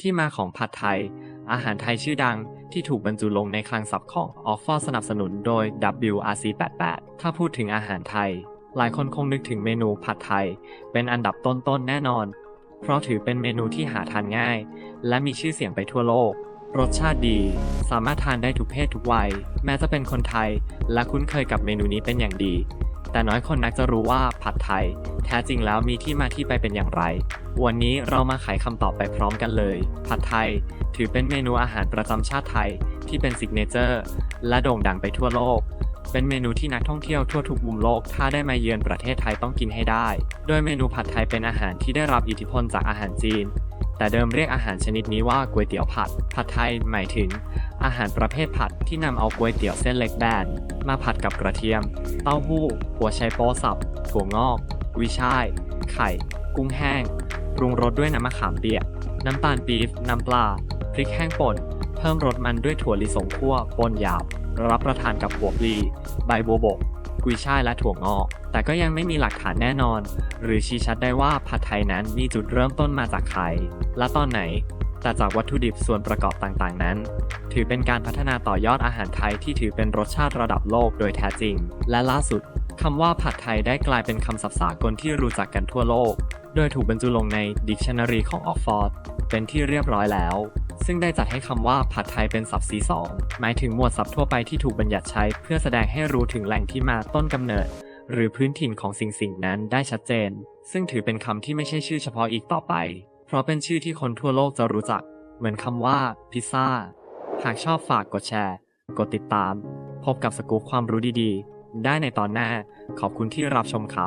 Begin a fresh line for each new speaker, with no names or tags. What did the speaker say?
ที่มาของผัดไทย อาหารไทยชื่อดังที่ถูกบรรจุลงในคลังศัพท์ของออกฟอร์สนับสนุนโดย WRC88 ถ้าพูดถึงอาหารไทย หลายคนคงนึกถึงเมนูผัดไทย เป็นอันดับต้นๆแน่นอน เพราะถือเป็นเมนูที่หาทานง่าย และมีชื่อเสียงไปทั่วโลก รสชาติดี สามารถทานได้ทุกเพศทุกวัย แม้จะเป็นคนไทย และคุ้นเคยกับเมนูนี้เป็นอย่างดี แต่น้อยคนนักจะรู้ว่าผัดไทย แท้จริงแล้วมีที่มาที่ไปเป็นอย่างไร วันนี้เรามาไขคำตอบไปพร้อมกันเลย ผัดไทย ถือเป็นเมนูอาหารประจำชาติไทยที่เป็นซิกเนเจอร์และโด่งดังไปทั่วโลก เป็นเมนูที่นักท่องเที่ยวทั่วทุกมุมโลก ถ้าได้มาเยือนประเทศไทยต้องกินให้ได้ โดยเมนูผัดไทยเป็นอาหารที่ได้รับอิทธิพลจากอาหารจีน แต่เดิมเรียกอาหารชนิดนี้ว่าก๋วยเตี๋ยวผัด ผัดไทยหมายถึง อาหารประเภทผัดที่นำเอาก๋วยเตี๋ยวเส้นเล็กแบน มาผัดกับกระเทียม เต้าหู้ หัวไชโป๊สับ ถั่วงอก วิช่าย ไข่ กุ้งแห้ง ปรุงรสด้วยน้ำมะขามเปียก น้ำตาลปี๊บ น้ำปลา พริกแห้งป่น เพิ่มรสมันด้วยถั่วลิสงคั่วป่นหยาบ รับประทานกับหัวปลี ใบบัวบก กุยช่ายและถั่วงอก แต่ก็ยังไม่มีหลักฐานแน่นอน หรือชี้ชัดได้ว่าผัดไทยนั้นมีจุดเริ่มต้นมาจากใคร และตอนไหน แต่จากวัตถุดิบส่วนประกอบต่างๆ นั้น ถือเป็นการพัฒนาต่อยอดอาหารไทยที่ถือเป็นรสชาติระดับโลกโดยแท้จริง และล่าสุดคำว่าผัดไทยได้กลายเป็นคำศัพท์สากลที่รู้จักกันทั่วโลก โดยถูกบรรจุลงใน Dictionary ของ Oxford เป็นที่เรียบร้อยแล้ว ซึ่งได้จัดให้คำว่าผัดไทยเป็นศัพท์ C2 หมายถึงหมวดศัพท์ทั่วไปที่ถูกบัญญัติใช้ เพื่อแสดงให้รู้ถึงแหล่งที่มาต้นกำเนิด หรือพื้นถิ่นของสิ่งสิ่งนั้นได้ชัดเจน ซึ่งถือเป็นคำที่ไม่ใช่ชื่อเฉพาะอีกต่อไป เพราะเป็นชื่อที่คนทั่วโลกจะรู้จัก เหมือนคำว่าพิซซ่า หากชอบฝากกดแชร์ กดติดตาม พบกับสกู๊ปความรู้ดีๆ ได้ในตอนหน้า ขอบคุณที่รับชมครับ